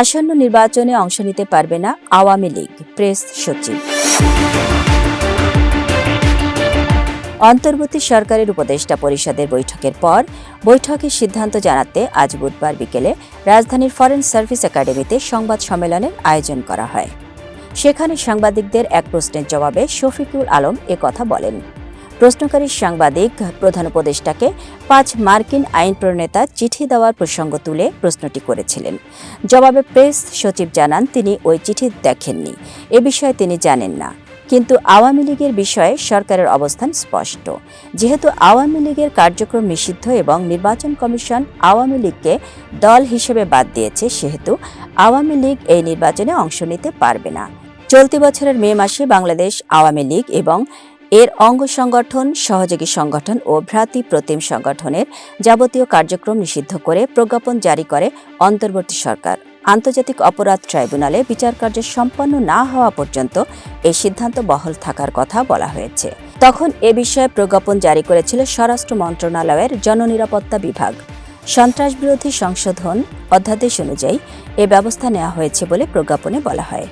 আসন্ন নির্বাচনে অংশ নিতে পারবে না আওয়ামী লীগ, প্রেস সচিব। অন্তর্বর্তী সরকারের উপদেষ্টা পরিষদের বৈঠকের পর বৈঠকের সিদ্ধান্ত জানাতে আজ বুধবার বিকেলে রাজধানীর ফরেন সার্ভিস একাডেমিতে সংবাদ সম্মেলনের আয়োজন করা হয়। সেখানে সাংবাদিকদের এক প্রশ্নের জবাবে শফিকুল আলম কথা বলেন। প্রশ্নকারী সাংবাদিক, প্রধান উপদেষ্টাকে পাঁচ মার্কিন আইন প্রণেতা চিঠি দেওয়ার প্রসঙ্গ তুলে প্রশ্নটি করেছিলেন। জবাবে প্রেস সচিব জানান, তিনি ওই চিঠি দেখেননি। এ বিষয়ে তিনি জানেন না। কিন্তু আওয়ামী লীগের বিষয়ে সরকারের অবস্থান স্পষ্ট। যেহেতু আওয়ামী লীগের কার্যক্রম নিষিদ্ধ এবং নির্বাচন কমিশন আওয়ামী লীগকে দল হিসেবে বাদ দিয়েছে, সেহেতু আওয়ামী লীগ এই নির্বাচনে অংশ নিতে পারবে না। চলতি বছরের মে মাসে বাংলাদেশ আওয়ামী লীগ এবং এর অঙ্গ সংগঠন, সহযোগী সংগঠন ও ভ্রাতৃ প্রতিম সংগঠনের যাবতীয় কার্যক্রম নিষিদ্ধ করে প্রজ্ঞাপন জারি করে অন্তর্বর্তী সরকার। আন্তর্জাতিক অপরাধ ট্রাইব্যুনালে বিচার কার্য সম্পন্ন না হওয়া পর্যন্ত এই সিদ্ধান্ত বহাল থাকার কথা বলা হয়েছে। তখন এ বিষয়ে প্রজ্ঞাপন জারি করেছিল স্বরাষ্ট্র মন্ত্রণালয়ের জননিরাপত্তা বিভাগ। সন্ত্রাস বিরোধী সংশোধন অধ্যাদেশ অনুযায়ী এ ব্যবস্থা নেওয়া হয়েছে বলে প্রজ্ঞাপনে বলা হয়।